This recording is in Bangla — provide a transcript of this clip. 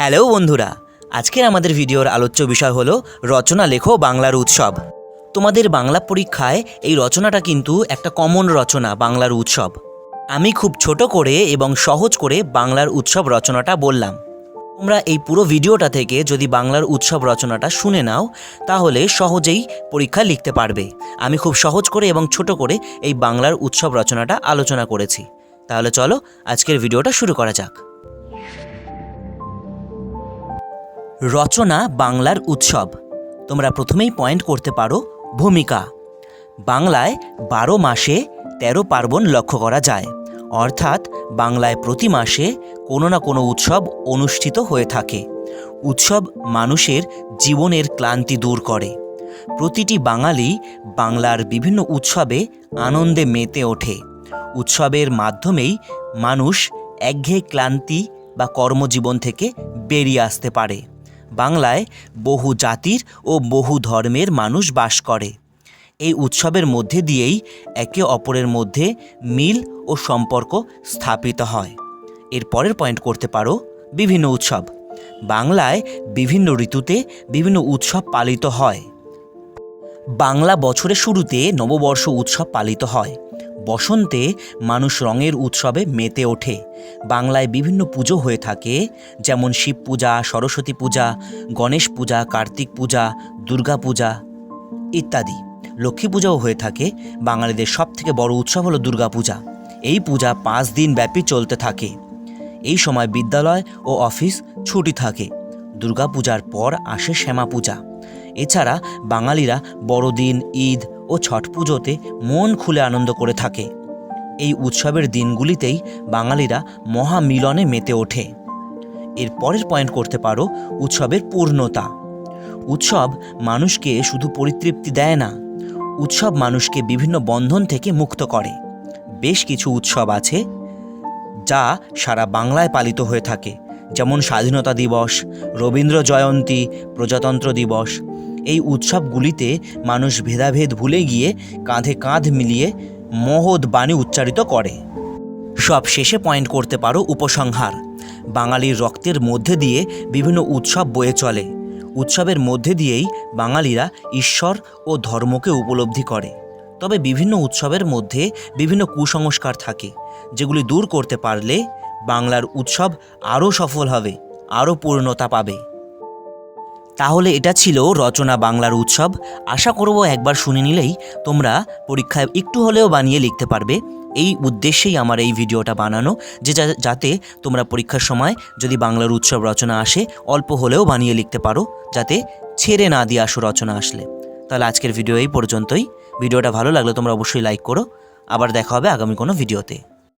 হ্যালো বন্ধুরা, আজকের আমাদের ভিডিওর আলোচ্য বিষয় হলো রচনা লেখো বাংলার উৎসব। তোমাদের বাংলা পরীক্ষায় এই রচনাটা কিন্তু একটা কমন রচনা, বাংলার উৎসব। আমি খুব ছোট করে এবং সহজ করে বাংলার উৎসব রচনাটা বললাম। তোমরা এই পুরো ভিডিওটা থেকে যদি বাংলার উৎসব রচনাটা শুনে নাও, তাহলে সহজেই পরীক্ষা লিখতে পারবে। আমি খুব সহজ করে এবং ছোট করে এই বাংলার উৎসব রচনাটা আলোচনা করেছি। তাহলে চলো আজকের ভিডিওটা শুরু করা যাক। রচনা বাংলার উৎসব। তোমরা প্রথমেই পয়েন্ট করতে পারো ভূমিকা। বাংলায় বারো মাসে তেরো পার্বণ লক্ষ্য করা যায়। অর্থাৎ বাংলায় প্রতি মাসে কোনো না কোনো উৎসব অনুষ্ঠিত হয়ে থাকে। উৎসব মানুষের জীবনের ক্লান্তি দূর করে। প্রতিটি বাঙালি বাংলার বিভিন্ন উৎসবে আনন্দে মেতে ওঠে। উৎসবের মাধ্যমেই মানুষ একঘেয়ে ক্লান্তি বা কর্মজীবন থেকে বেরিয়ে আসতে পারে। বাংলায় বহু জাতির ও বহু ধর্মের মানুষ বাস করে। এই উৎসবের মধ্যে দিয়েই একে অপরের মধ্যে মিল ও সম্পর্ক স্থাপিত হয়। এর পরের পয়েন্ট করতে পারো, বিভিন্ন উৎসব। বাংলায় বিভিন্ন ঋতুতে বিভিন্ন উৎসব পালিত হয়। বাংলা বছরের শুরুতে নববর্ষ উৎসব পালিত হয়। বসন্তে মানুষ রঙের উৎসবে মেতে ওঠে। বাংলায় বিভিন্ন পুজো হয়ে থাকে, যেমন শিব পূজা, সরস্বতী পূজা, গণেশ পূজা, কার্তিক পূজা, দুর্গা পূজা ইত্যাদি। লক্ষ্মী পূজাও হয়ে থাকে। বাঙালিদের সবথেকে বড় উৎসব হলো দুর্গা পূজা। এই পূজা পাঁচ দিন ব্যাপী চলতে থাকে। এই সময় বিদ্যালয় ও অফিস ছুটি থাকে। দুর্গাপূজার পর আসে শ্যামা পূজা। এছাড়া বাঙালিরা বড়দিন, ঈদ ও ছট পুজোতে মন খুলে আনন্দ করে থাকে। এই উৎসবের দিনগুলিতেই বাঙালিরা মহামিলনে মেতে ওঠে। এর পরের পয়েন্ট করতে পারো, উৎসবের পূর্ণতা। উৎসব মানুষকে শুধু পরিতৃপ্তি দেয় না, উৎসব মানুষকে বিভিন্ন বন্ধন থেকে মুক্ত করে। বেশ কিছু উৎসব আছে যা সারা বাংলায় পালিত হয়ে থাকে। যেমন স্বাধীনতা দিবস, রবীন্দ্র জয়ন্তী, প্রজাতন্ত্র দিবস এই উৎসবগুলিতে মানুষ ভেদাভেদ ভুলে গিয়ে কাঁধে কাঁধ মিলিয়ে মহৎ বাণী উচ্চারিত করে। সব শেষে পয়েন্ট করতে পারো উপসংহার। বাঙালির রক্তের মধ্যে দিয়ে বিভিন্ন উৎসব বয়ে চলে। উৎসবের মধ্যে দিয়েই বাঙালিরা ঈশ্বর ও ধর্মকে উপলব্ধি করে। তবে বিভিন্ন উৎসবের মধ্যে বিভিন্ন কুসংস্কার থাকে, যেগুলি দূর করতে পারলে বাংলার উৎসব আরও সফল হবে, আরও পূর্ণতা পাবে। তাহলে এটা ছিল রচনা বাংলার উৎসব। আশা করব একবার শুনে নিলেই তোমরা পরীক্ষায় একটু হলেও বানিয়ে লিখতে পারবে। এই উদ্দেশ্যেই আমার এই ভিডিওটা বানানো, যে যাতে তোমরা পরীক্ষার সময় যদি বাংলার উৎসব রচনা আসে, অল্প হলেও বানিয়ে লিখতে পারো, যাতে ছেড়ে না দিয়ে আসো রচনা আসলে। তাহলে আজকের ভিডিও এই পর্যন্তই। ভিডিওটা ভালো লাগলে তোমরা অবশ্যই লাইক করো। আবার দেখা হবে আগামী কোনো ভিডিওতে।